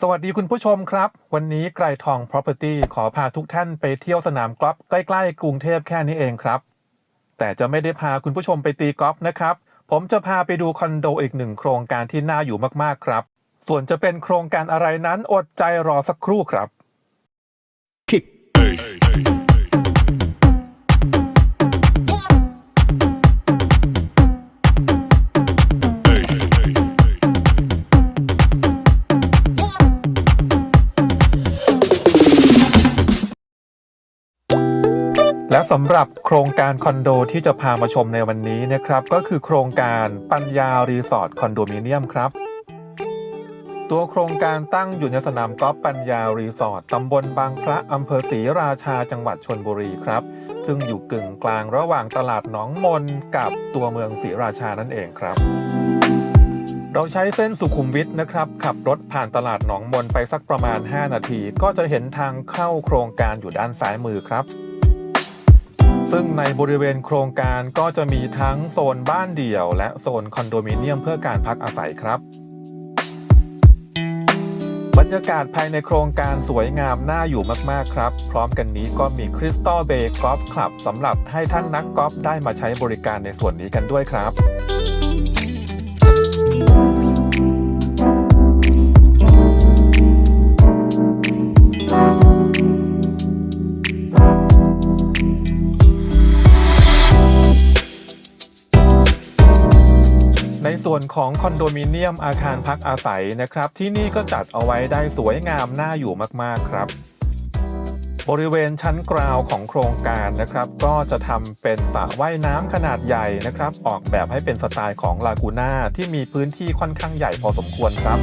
สวัสดีคุณผู้ชมครับ วันนี้ไกรทอง Property ขอพาทุกท่านไปเที่ยวสนามกอล์ฟใกล้ ๆ กรุงเทพแค่นี้เองครับ แต่จะไม่ได้พาคุณผู้ชมไปตีกอล์ฟนะครับ ผมจะพาไปดูคอนโดอีกหนึ่งโครงการที่น่าอยู่มากๆครับ ส่วนจะเป็นโครงการอะไรนั้นอดใจรอสักครู่ครับ สำหรับโครงการคอนโดที่จะพามาชมในวันนี้นะครับ ก็คือโครงการปัญญารีสอร์ทคอนโดมิเนียมครับ ตัวโครงการตั้งอยู่ในสนามกอล์ฟปัญญารีสอร์ทตำบลบางพระอำเภอศรีราชาจังหวัดชนบุรีครับ ซึ่งอยู่กึ่งกลางระหว่างตลาดหนองมนกับตัวเมืองศรีราชานั่นเองครับเราใช้เส้นสุขุมวิทนะครับ ขับรถผ่านตลาดหนองมนไปสักประมาณ 5 นาที ก็จะเห็นทางเข้าโครงการอยู่ด้านซ้ายมือครับ ซึ่งในบริเวณโครงการก็จะมีทั้งโซนบ้านเดี่ยว และโซนคอนโดมิเนียมเพื่อการพักอาศัยครับ บรรยากาศภายในโครงการสวยงามน่าอยู่มากๆครับ พร้อมกันนี้ก็มีคริสตัลเบย์กอล์ฟคลับสำหรับให้ท่านนักกอล์ฟได้มาใช้บริการในส่วนนี้กันด้วยครับ ในส่วนของคอนโดมิเนียมอาคารพักอาศัยนะครับ ที่นี่ก็จัดเอาไว้ได้สวยงามน่าอยู่มากๆครับ บริเวณชั้นกราวของโครงการนะครับ ก็จะทำเป็นสระว่ายน้ำขนาดใหญ่นะครับ ออกแบบให้เป็นสไตล์ของลากูน่าที่มีพื้นที่ค่อนข้างใหญ่พอสมควรครับ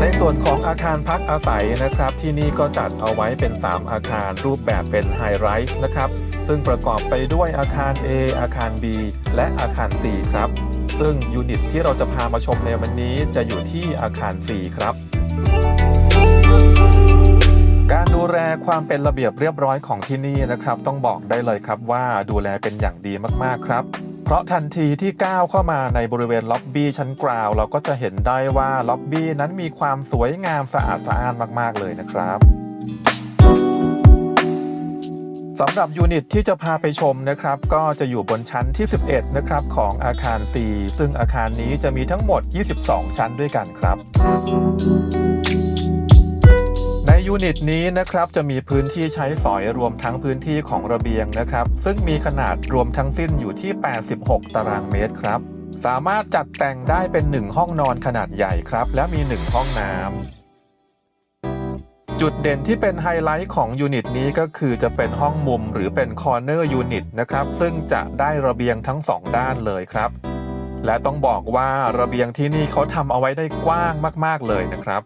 ในส่วนของอาคารพักอาศัยนะครับ ที่นี่ก็จัดเอาไว้เป็น 3 อาคารรูปแบบเป็นไฮไรส์นะครับ ซึ่งประกอบไปด้วยอาคาร A อาคาร B และอาคาร C ครับ ซึ่งยูนิตที่เราจะพามาชมในวันนี้จะอยู่ที่อาคาร C ครับ การดูแลความเป็นระเบียบเรียบร้อยของที่นี่นะครับ ต้องบอกได้เลยครับว่าดูแลเป็นอย่างดีมากๆครับ เพราะทันทีที่ก้าวเข้ามาในบริเวณล็อบบี้ชั้นกราว เราก็จะเห็นได้ว่าล็อบบี้นั้นมีความสวยงามสะอาดสะอ้านมาก ๆ เลยนะครับสำหรับยูนิตที่จะพาไปชมนะครับ ก็จะอยู่บนชั้นที่ 11 นะครับ ของอาคาร C ซึ่งอาคารนี้จะมีทั้งหมด 22 ชั้นด้วยกันครับ ยูนิตนี้นะครับจะมีพื้นที่ใช้สอยรวมทั้งพื้นที่ของระเบียงนะครับ ซึ่งมีขนาดรวมทั้งสิ้นอยู่ที่ 86 ตารางเมตรครับ สามารถจัดแต่งได้เป็น 1 ห้องนอนขนาดใหญ่ครับ และมี 1 ห้องน้ำจุดเด่นที่เป็นไฮไลท์ของยูนิตนี้ก็คือจะเป็นห้องมุมหรือเป็นคอร์เนอร์ยูนิตนะครับ ซึ่งจะได้ระเบียงทั้ง 2 ด้านเลยครับ และต้องบอกว่าระเบียงที่นี่เขาทำเอาไว้ได้กว้างมาก ๆ เลยนะครับ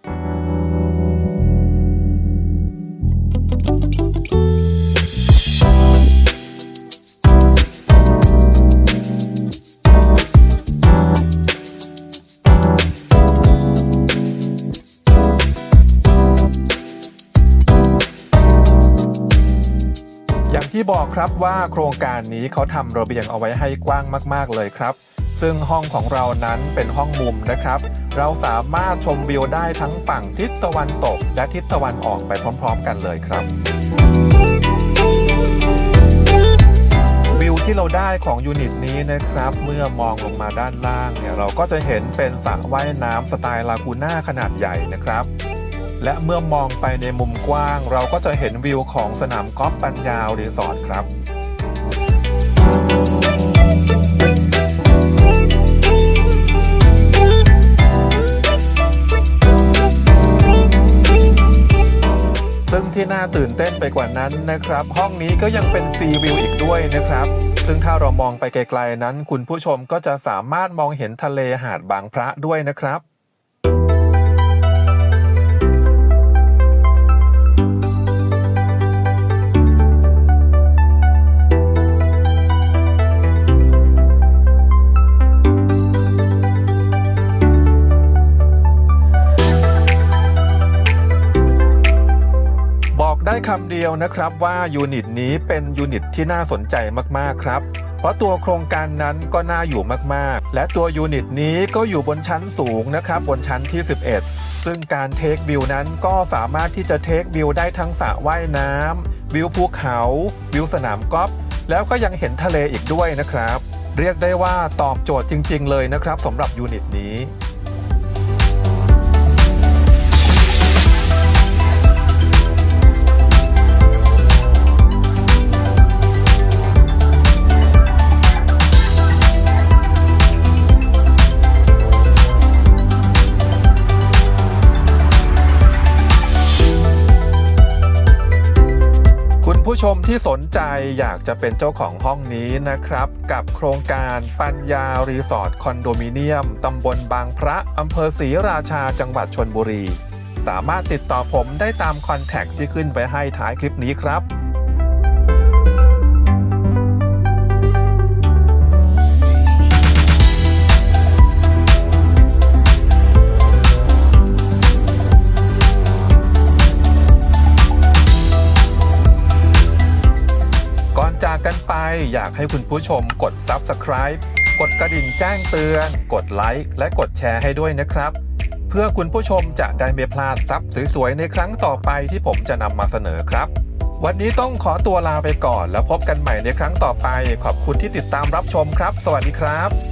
อย่างที่บอกครับว่าโครงการนี้เขาทำระเบียงเอาไว้ให้กว้างมาก ๆ เลยครับ ซึ่งห้องของเรานั้นเป็นห้องมุมนะครับ เราสามารถชมวิวได้ทั้งฝั่งทิศตะวันตก และทิศตะวันออกไปพร้อม ๆ กันเลยครับ วิวที่เราได้ของยูนิตนี้นะครับ เมื่อมองลงมาด้านล่างเนี่ยเราก็จะเห็นเป็นสระว่ายน้ำสไตล์ลากูน่าขนาดใหญ่นะครับ และเมื่อมองไปในมุมกว้าง เราก็จะเห็นวิวของสนามกอล์ฟปัญญารีสอร์ทครับซึ่งที่น่าตื่นเต้นไปกว่านั้นนะครับ ห้องนี้ก็ยังเป็นซีวิวอีกด้วยนะครับ ซึ่งถ้าเรามองไปไกลๆนั้น คุณผู้ชมก็จะสามารถมองเห็นทะเลหาดบางพระด้วยนะครับ คำเดียวนะครับว่ายูนิตนี้เป็นยูนิตที่น่าสนใจมากๆครับ เพราะตัวโครงการนั้นก็น่าอยู่มากๆ และตัวยูนิตนี้ก็อยู่บนชั้นสูงนะครับบนชั้นที่ 11 ซึ่งการเทควิวนั้นก็สามารถที่จะเทควิวได้ทั้งสระว่ายน้ำวิวภูเขา วิวสนามกอล์ฟแล้วก็ยังเห็นทะเลอีกด้วยนะครับ เรียกได้ว่าตอบโจทย์จริง ๆ เลยนะครับสำหรับยูนิตนี้ มที่สนใจอยากจะเป็นเจ้าของห้องนี้นะครับ กับโครงการปัญญารีสอร์ทคอนโดมิเนียมตำบลบางพระอำเภอศรีราชาจังหวัดชนบุรี สามารถติดต่อผมได้ตามคอนแทคที่ขึ้นไว้ให้ท้ายคลิปนี้ครับ จากกันไปอยากให้คุณผู้ชมกด Subscribe กดกระดิ่งแจ้งเตือน กดไลค์และกดแชร์ให้ด้วยนะครับ เพื่อคุณผู้ชมจะได้ไม่พลาดทรัพย์สวยๆ ในครั้งต่อไปที่ผมจะนำมาเสนอครับ วันนี้ต้องขอตัวลาไปก่อนแล้วพบกันใหม่ในครั้งต่อไป ขอบคุณที่ติดตามรับชมครับ สวัสดีครับ